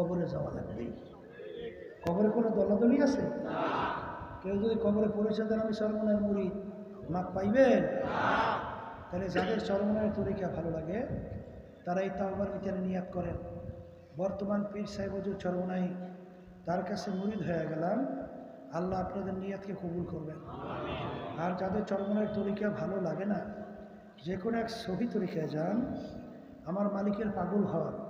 কবরে যাওয়া লাগবে। কবরে কোনো দলাদলি আছে? কেউ যদি কবরে পরিচয় দেন আমি সর্বনায় মুড়ি। মাপ পাইবেন? তাহলে যাদের চরমনায় তরিকা ভালো লাগে তারা এই তাওবার ভিতরে নিয়াত করেন। বর্তমান পীর সাহেব হজুর চরমনাই তার কাছে মুরিদ হয়ে গেলাম। আল্লাহ আপনাদের নিয়াতকে কবুল করবেন। আর যাদের চরমনায় তরিকা ভালো লাগে না, যে কোনো এক সহি তরিকায় যান। আমার মালিকের পাগল হওয়ার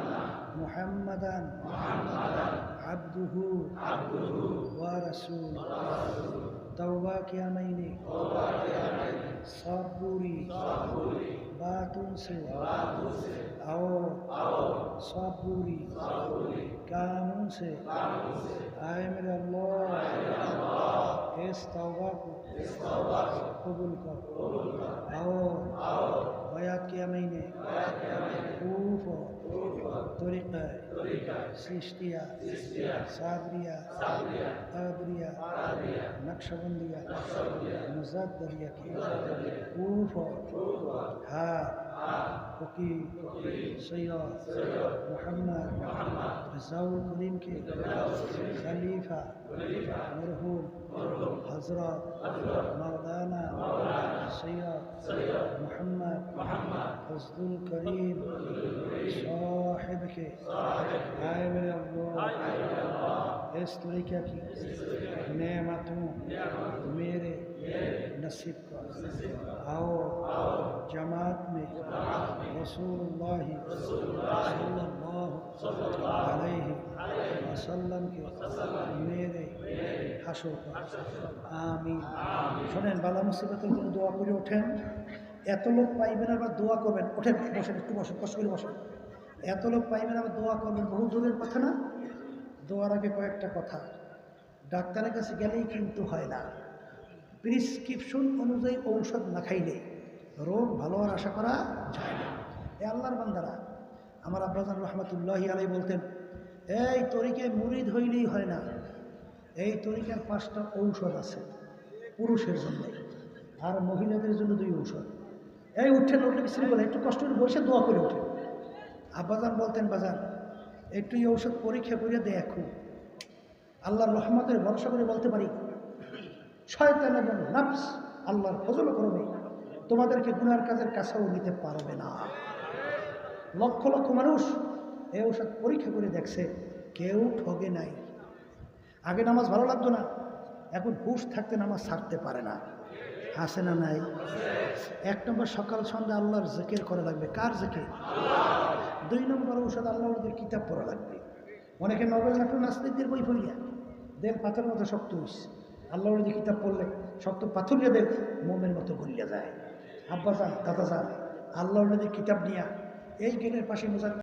محمدا عبده ورسوله توبہ کیا میں نے سب پوری باتوں سے آؤ سب پوری کاموں سے آئے میرا اللہ اس توبہ کو قبول کرو آؤ سیشتیا صابریہ تابریہ نقشبندیہ مزدریہ کی کوف ہاں فقیر سید محمد رضاء کریم کے خلیفہ مرحوم حضرت مولانا حسن الکریم صاحب کے آئے میرے اللہ، اس طریقہ کی نعمتوں میرے نصیب کا آؤ جماعت میں رسول اللہ صلی اللہ علیہ وسلم کے میرے حشو کا آمین۔ شنین بالا مصیبتیں دعا کو جو اٹھیں۔ এত লোক পাইবেন আবার দোয়া করবেন। ওঠেন, বসেন, একটু বসেন, কষ্ট করে বসেন। এত লোক পাইবেন আবার দোয়া করবেন, বহু দূরের কথা না? দোয়ার আগে কয়েকটা কথা। ডাক্তারের কাছে গেলেই কিন্তু হয় না। প্রিসক্রিপশন অনুযায়ী ঔষধ না খাইলে রোগ ভালো হওয়ার আশা করা যায় না। এ আল্লাহর বান্দারা, আমার আব্বাজান রহমতুল্লাহি আলাই বলতেন, এই তরিকে মুরিদ হইলেই হয় না। এই তরিকার পাঁচটা ঔষধ আছে, পুরুষের জন্য আর মহিলাদের জন্য দুই ঔষধ। এই উঠেন উঠে বিশ্রী বলে একটু কষ্ট করে বসে দোয়া করে ওঠেন আব্বাজান বলতেন, বাজান একটু এই ঔষধ পরীক্ষা করে দেখো আল্লাহর রহমতের ভরসা করে বলতে পারি, শয়তান এবং নাফস আল্লাহর ফজল করবে, তোমাদেরকে গুনার কাজের কাছেও নিতে পারবে না। লক্ষ লক্ষ মানুষ এই ঔষধ পরীক্ষা করে দেখছে, কেউ ঠগে নাই। আগে নামাজ ভালো লাগতো না, এখন হুশ থাকতে নামাজ ছাড়তে পারে না। আসে না নাই? এক নম্বর সকাল, সন্ধ্যা আল্লাহর জেকের করা লাগবে। কার জেকে দুই নম্বর ঔষধ আল্লাহদের কিতাব পড়া লাগবে। অনেকে নবেল নাটক নাস্তিকদের বই ফইলিয়া দেন পাথর মতো শক্ত হইস আল্লাহর যে কিতাব পড়লে শক্ত পাথরিয়া দেন মোমের মতো গলিয়া যায়। আব্বা যান, দাদা যান, আল্লাহর কিতাব নিয়া এই গেটের পাশে মোজা